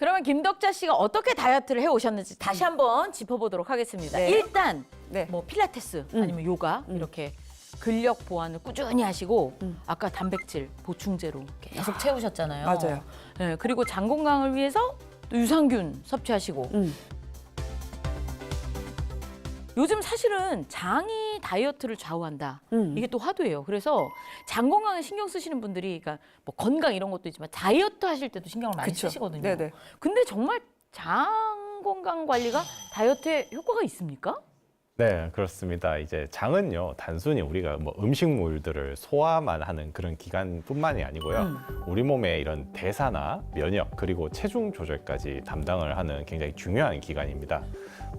그러면 김덕자 씨가 어떻게 다이어트를 해 오셨는지 다시 한번 짚어보도록 하겠습니다. 네. 일단 네. 뭐 필라테스 음. 아니면 요가 음. 이렇게 근력 보완을 꾸준히 하시고 음. 아까 단백질 보충제로 계속 채우셨잖아요. 맞아요. 네, 그리고 장 건강을 위해서 또 유산균 섭취하시고 음. 요즘 사실은 장이 다이어트를 좌우한다. 음. 이게 또 화두예요. 그래서 장 건강에 신경 쓰시는 분들이 그러니까 뭐 건강 이런 것도 있지만 다이어트 하실 때도 신경을 많이 그쵸. 쓰시거든요. 네네. 근데 정말 장 건강 관리가 다이어트에 효과가 있습니까? 네, 그렇습니다. 이제 장은요, 단순히 우리가 뭐 음식물들을 소화만 하는 그런 기관뿐만이 아니고요. 음. 우리 몸의 이런 대사나 면역, 그리고 체중 조절까지 담당을 하는 굉장히 중요한 기관입니다.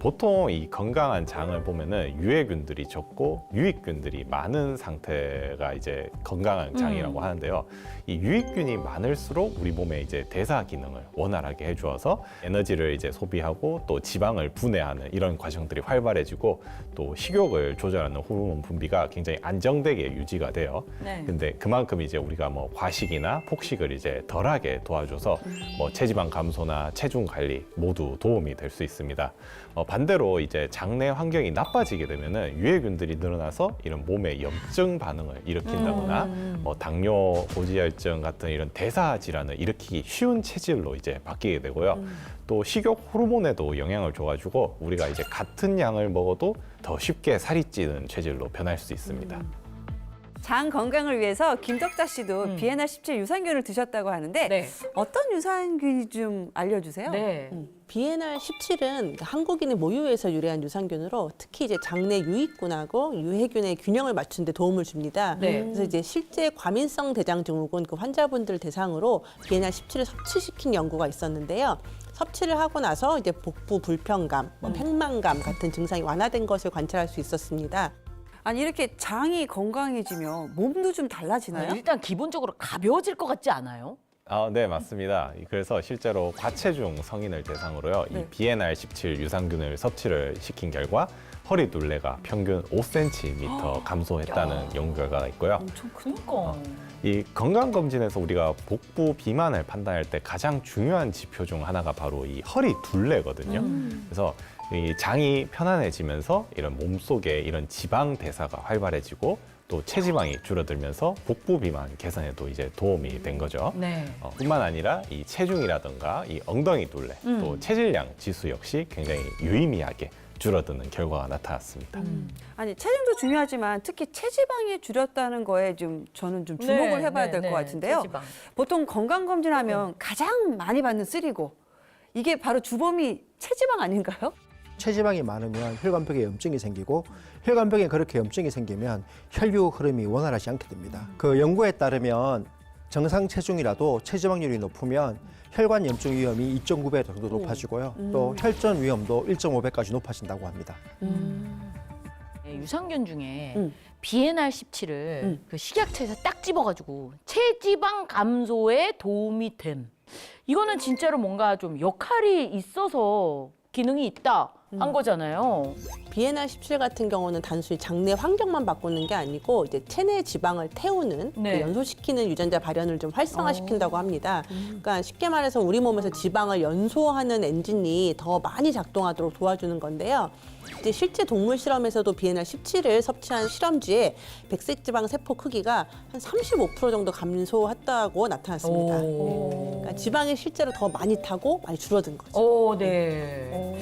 보통 이 건강한 장을 보면은 유해균들이 적고 유익균들이 많은 상태가 이제 건강한 장이라고 음. 하는데요. 이 유익균이 많을수록 우리 몸의 이제 대사 기능을 원활하게 해주어서 에너지를 이제 소비하고 또 지방을 분해하는 이런 과정들이 활발해지고 또 식욕을 조절하는 호르몬 분비가 굉장히 안정되게 유지가 돼요. 네. 근데 그만큼 이제 우리가 뭐 과식이나 폭식을 이제 덜하게 도와줘서 뭐 체지방 감소나 체중 관리 모두 도움이 될 수 있습니다. 어, 반대로 이제 장내 환경이 나빠지게 되면은 유해균들이 늘어나서 이런 몸의 염증 반응을 일으킨다거나 음. 뭐 당뇨, 고지혈증 같은 이런 대사 질환을 일으키기 쉬운 체질로 이제 바뀌게 되고요. 음. 또 식욕 호르몬에도 영향을 줘가지고 우리가 이제 같은 양을 먹어도 더 쉽게 살이 찌는 체질로 변할 수 있습니다. 장 건강을 위해서 김덕자 씨도 음. 비엔나 17 유산균을 드셨다고 하는데 네. 어떤 유산균이 좀 알려주세요. 네. 음. 비엔알 17은 한국인의 모유에서 유래한 유산균으로 특히 이제 장내 유익균하고 유해균의 균형을 맞추는 데 도움을 줍니다. 네. 그래서 이제 실제 과민성 대장 증후군 그 환자분들 대상으로 비엔알 17을 섭취시킨 연구가 있었는데요. 섭취를 하고 나서 이제 복부 불편감, 뭐 팽만감 같은 증상이 완화된 것을 관찰할 수 있었습니다. 아니 이렇게 장이 건강해지면 몸도 좀 달라지나요? 일단 기본적으로 가벼워질 것 같지 않아요? 아, 네, 맞습니다. 그래서 실제로 과체중 성인을 대상으로요, 이 네. BNR 17 유산균을 섭취를 시킨 결과 허리 둘레가 평균 5cm 감소했다는 연구 결과가 있고요. 엄청 크다. 그러니까. 이 건강 검진에서 우리가 복부 비만을 판단할 때 가장 중요한 지표 중 하나가 바로 이 허리 둘레거든요. 음. 그래서 이 장이 편안해지면서 이런 몸속에 이런 지방 대사가 활발해지고 또 체지방이 줄어들면서 복부 비만 개선에도 이제 도움이 된 거죠. 네. 어, 뿐만 아니라 이 체중이라든가 이 엉덩이 둘레 음. 또 체질량 지수 역시 굉장히 유의미하게 줄어드는 결과가 나타났습니다. 음. 아니 체중도 중요하지만 특히 체지방이 줄였다는 거에 좀 저는 좀 주목을 네, 해봐야 네, 될것 네. 같은데요. 체지방. 보통 건강 검진하면 가장 많이 받는 쓰리고 이게 바로 주범이 체지방 아닌가요? 체지방이 많으면 혈관벽에 염증이 생기고 혈관벽에 그렇게 염증이 생기면 혈류 흐름이 원활하지 않게 됩니다. 그 연구에 따르면 정상 체중이라도 체지방률이 높으면 혈관 염증 위험이 2.9배 정도 높아지고요. 또 혈전 위험도 1.5배까지 높아진다고 합니다. 네, 유산균 중에 음. 비엔알 17을 음. 그 식약처에서 딱 집어가지고 체지방 감소에 도움이 됨. 이거는 진짜로 뭔가 좀 역할이 있어서 기능이 있다 한 음. 거잖아요. 비엔알 17 같은 경우는 단순히 장내 환경만 바꾸는 게 아니고 이제 체내 지방을 태우는 네. 그 연소시키는 유전자 발현을 좀 활성화시킨다고 합니다. 그러니까 쉽게 말해서 우리 몸에서 지방을 연소하는 엔진이 더 많이 작동하도록 도와주는 건데요. 이제 실제 동물 실험에서도 비엔알 17을 섭취한 실험쥐의 백색 지방 세포 크기가 한 35% 정도 감소했다고 나타났습니다. 오. 네. 그러니까 지방이 실제로 더 많이 타고 많이 줄어든 거죠. 오, 네.